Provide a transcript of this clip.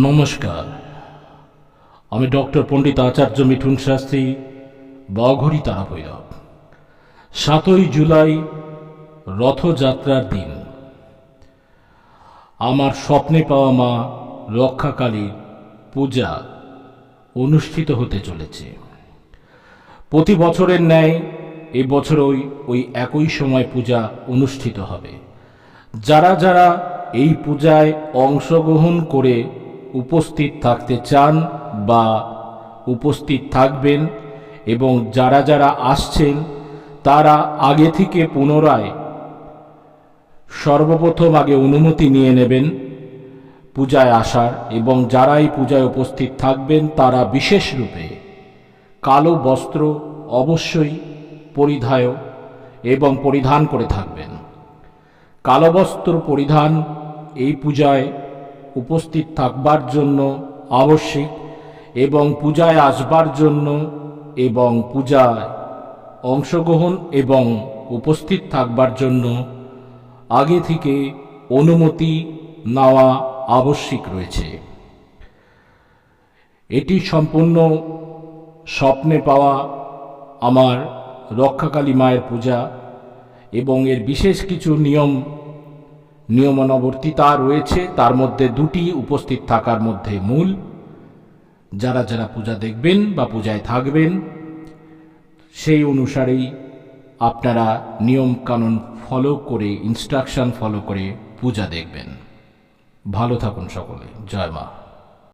নমস্কার। আমি ডক্টর পণ্ডিত আচার্য মিঠুন শাস্ত্রী বঘরি ভৈরব সাতই জুলাই রথযাত্রার দিন। আমার স্বপ্নে পাওয়া মা রক্ষাকালীর পূজা অনুষ্ঠিত হতে চলেছে। প্রতি বছরের ন্যায় এই বছর ওই ওই একই সময় পূজা অনুষ্ঠিত হবে। যারা যারা এই পূজায় অংশগ্রহণ করে উপস্থিত থাকতে চান বা উপস্থিত থাকবেন এবং যারা যারা আসছেন, তারা আগে থেকে পুনরায় সর্বপ্রথম আগে অনুমতি নিয়ে নেবেন পূজায় আসার এবং যারাই পূজায় উপস্থিত থাকবেন, তারা বিশেষ রূপে কালো বস্ত্র অবশ্যই পরিধায় এবং পরিধান করে থাকবেন। কালো বস্ত্র পরিধান এই পূজায় উপস্থিত থাকবার জন্য আবশ্যিক এবং পূজায় আসবার জন্য এবং পূজায় অংশগ্রহণ এবং উপস্থিত থাকবার জন্য আগে থেকে অনুমতি নেওয়া আবশ্যিক রয়েছে। এটি সম্পূর্ণ স্বপ্নে পাওয়া আমার রক্ষাকালী মায়ের পূজা এবং এর বিশেষ কিছু নিয়ম নিয়মানুবর্তিতা রয়েছে, তার মধ্যে দুটি উপস্থিত থাকার মধ্যে মূল। যারা যারা পূজা দেখবেন বা পূজায় থাকবেন, সেই অনুসারেই আপনারা নিয়মকানুন ফলো করে ইনস্ট্রাকশন ফলো করে পূজা দেখবেন। ভালো থাকুন সকলে। জয় মা।